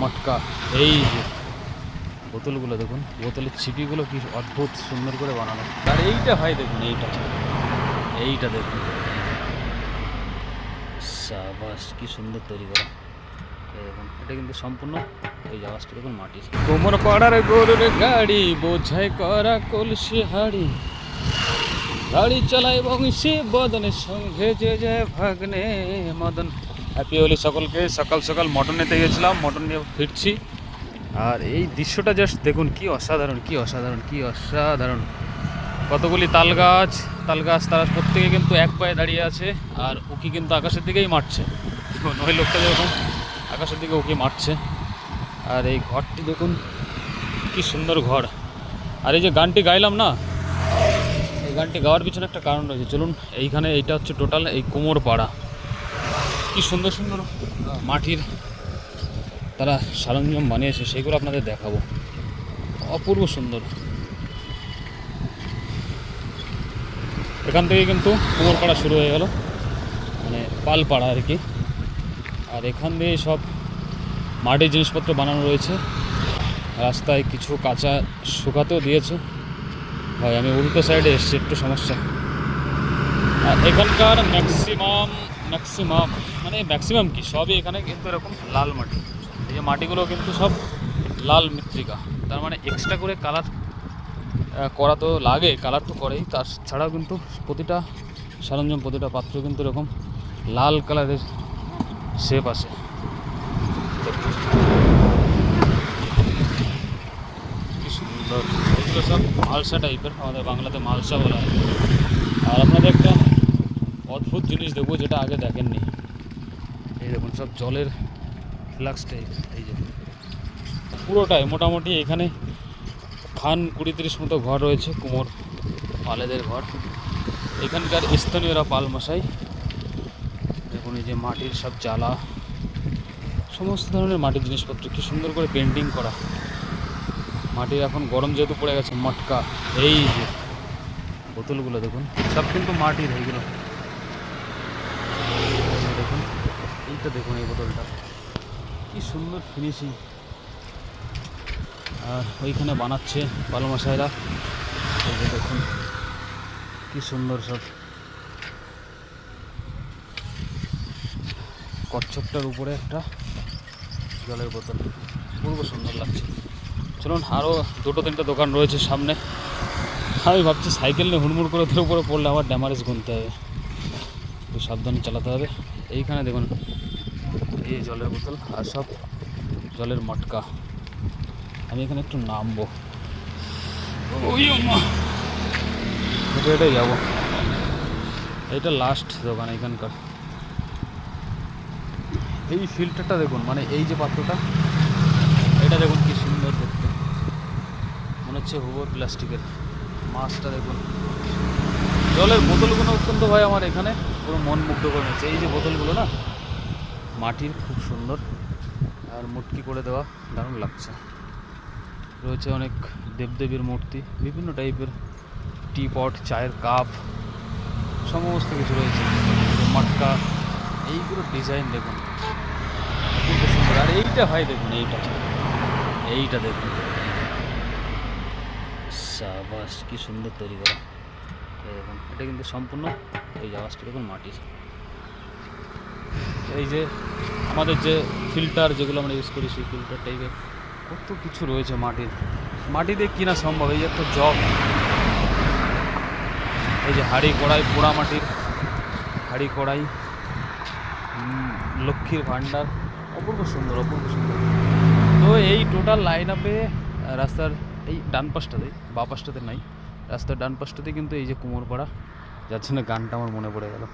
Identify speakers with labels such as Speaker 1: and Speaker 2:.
Speaker 1: মটকা। এই যে বোতলগুলো দেখুন, বোতলের ছিপিগুলো কি অদ্ভুত সুন্দর করে বানানো। আর এইটা হয় দেখুন, এইটা। এইটা দেখুন। সাবাস, কি সুন্দর তৈরি করা। দেখুন, এটা কিন্তু সম্পূর্ণ এই জাহাজটা দেখুন মাটির। কোমর পাড়ার গরুর গাড়ি বোঝাই করা কলসি হাড়ি। গাড়ি চালায় বংশী, বদনের সঙ্গে যে যায় ভাগ্নে, মদন। হ্যাপি হোলি সকলকে। সকাল সকাল মটন নিতে গেছিলাম মটন নিয়ে ফিরছি। আর এই দৃশ্যটা জাস্ট দেখুন, কি অসাধারণ কি অসাধারণ কি অসাধারণ। কতগুলি তাল গাছ তাল গাছ তারা প্রত্যেকে কিন্তু এক পায়ে দাঁড়িয়ে আছে, আর উকি কিন্তু আকাশের দিকেই মারছে। ওই লোকটা যেরকম আকাশের দিকে উকি মারছে। আর এই ঘরটি দেখুন, কি সুন্দর ঘর। আর এই যে গানটি গাইলাম না, এই গানটি গাওয়ার পিছনে একটা কারণ রয়েছে। চলুন, এইখানে এইটা হচ্ছে টোটাল এই কোমর পাড়া কি সুন্দর সুন্দর মাটির তারা সরঞ্জাম বানিয়েছে, সেগুলো আপনাদের দেখাবো। অপূর্ব সুন্দর। এখান থেকে কিন্তু কুমোরপাড়া শুরু হয়ে গেল মানে পালপাড়া আর কি। আর এখান দিয়ে সব মাটির জিনিসপত্র বানানো রয়েছে। রাস্তায় কিছু কাঁচা শুকাতেও দিয়েছে। ভাই, আমি উল্টো সাইডে এসছি, একটু সমস্যা। আর এখানকার ম্যাক্সিমাম ম্যাক্সিমাম মানে ম্যাক্সিমাম কি? সবই এখানে কিন্তু এরকম লাল মাটি। এই যে মাটিগুলো কিন্তু সব লাল মৃত্তিকা। তার মানে এক্সট্রা করে কালার করা তো লাগে কালার তো করেই। তার ছাড়াও কিন্তু প্রতিটা সরঞ্জাম, প্রতিটা পাত্র কিন্তু এরকম লাল কালারের শেপ আছে সুন্দর। এগুলো সব মালসা টাইপের আমাদের বাংলাতে মালসা বলা হয়। আর আপনাদের একটা অদ্ভুত জিনিস দেখব যেটা আগে দেখেননি। এই দেখুন, সব জলের ফ্লাক্স টাইপ, এই যে। পুরোটাই মোটামুটি এখানে খান কুড়ি তিরিশ মতো ঘর রয়েছে, কুমোর পালেদের ঘর। এখানকার স্থানীয়রা পাল মশাই দেখুন, এই যে মাটির সব জ্বালা, সমস্ত ধরনের মাটির জিনিসপত্র, কি সুন্দর করে পেন্টিং করা। মাটির এখন গরম যেহেতু পড়ে গেছে, মটকা, এই যে, বোতলগুলো দেখুন, সব কিন্তু মাটির, এইগুলো এই যে দেখুন এইটা দেখুন এই বোতলটা। কি সুন্দর ফিনিশিং আর ওইখানে বানাচ্ছে পালমশাইরা দেখুন, কি সুন্দর সব। কচ্ছপটার উপরে একটা জলের বোতল। পূর্ব সুন্দর লাগছে। চলুন আরও দুটো তিনটে দোকান রয়েছে সামনে। আমি ভাবছি সাইকেল নিয়ে হুড়মুড় করে ওদের উপরে পড়লে আবার ড্যামারেজ গুনতে হবে। একটু সাবধানে চালাতে হবে। এইখানে দেখুন, এই জলের বোতল আর সব জলের মটকা। আমি এখানে একটু নামবো। হেঁটে যাব। এইটা লাস্ট দোকান এখানকার। এই ফিল্টারটা দেখুন মানে এই যে পাত্রটা, এটা দেখুন কি সুন্দর দেখতে। মনে হচ্ছে হুবো প্লাস্টিকের মাছটা দেখুন। জলের বোতলগুলো অত্যন্ত ভাই আমার এখানে। পুরো মন মুগ্ধ করে নিচ্ছে। এই যে বোতলগুলো না, মাটির খুব সুন্দর। আর মুটকি করে দেওয়া দারুণ লাগছে। রয়েছে অনেক দেবদেবীর মূর্তি, বিভিন্ন টাইপের টি পট চায়ের কাপ সমস্ত কিছু রয়েছে। মটকা, এইগুলো ডিজাইন দেখুন। অপূর্ব সুন্দর। আর এইটা হয় দেখুন, এইটা। এইটা দেখুন। সাবাস, কি সুন্দর তৈরি করা। এই দেখুন এটা কিন্তু সম্পূর্ণ এই জাহাজটা দেখুন মাটির এই যে আমাদের যে ফিল্টার যেগুলো আমরা ইউজ করি সেই ফিল্টার টাইপের কত কিছু রয়েছে মাটির। মাটিতে কিনা সম্ভব? এই যে একটা জগ। এই যে হাড়ি কড়াই, পোড়া মাটির হাড়ি কড়াই লক্ষ্মীর ভাণ্ডার, অপূর্ব সুন্দর অপূর্ব সুন্দর। তো এই টোটাল লাইন আপে রাস্তার এই ডান পাশটাতে, বা পাশটাতে নাই রাস্তার ডান পাশটাতে কিন্তু এই যে কুমোরপাড়া যাচ্ছে না গানটা আমার মনে পড়ে গেল।